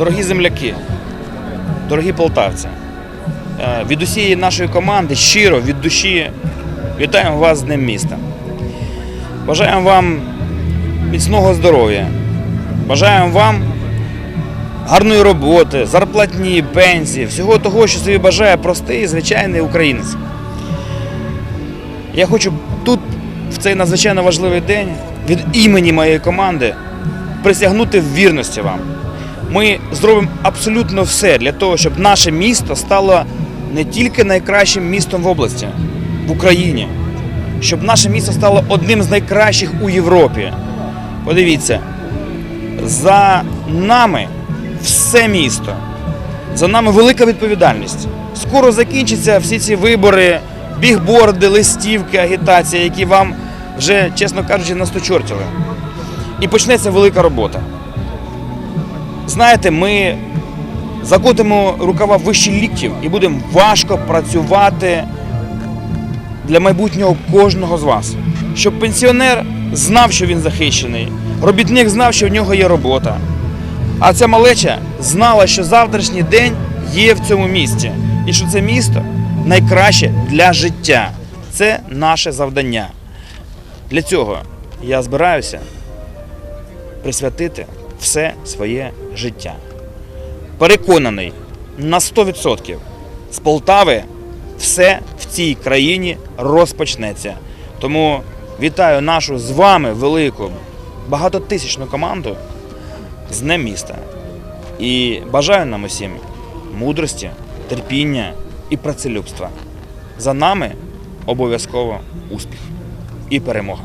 Дорогі земляки, дорогі полтавці, е, від усієї нашої команди щиро від душі вітаємо вас з Днем міста. Бажаємо вам міцного здоров'я. Бажаємо вам гарної роботи, зарплатні, пенсії, всього того, що собі бажає простий звичайний українець. Я хочу тут, в цей надзвичайно важливий день, від імені моєї команди присягнути в вірності вам. Ми зробимо абсолютно все для того, щоб наше місто стало не тільки найкращим містом в області, в Україні, щоб наше місто стало одним з найкращих у Європі. Подивіться, за нами все місто. За нами велика відповідальність. Скоро закінчаться всі ці вибори, бігборди, листівки, агітація, які вам вже, чесно кажучи, насточортіли. І почнеться велика робота. Знаєте, ми закотимо рукава вище ліктів і будемо важко працювати для майбутнього кожного з вас. Щоб пенсіонер знав, що він захищений, робітник знав, що в нього є робота. А ця малеча знала, що завтрашній день є в цьому місті, і що це місто найкраще для життя. Це наше завдання. Для цього я збираюся присвятити все своє життя. Переконаний на 100% з Полтави все в цій країні розпочнеться. Тому вітаю нашу з вами велику багатотисячну команду з Днем міста. І бажаю нам усім мудрості, терпіння і працелюбства. За нами обов'язково успіх і перемога.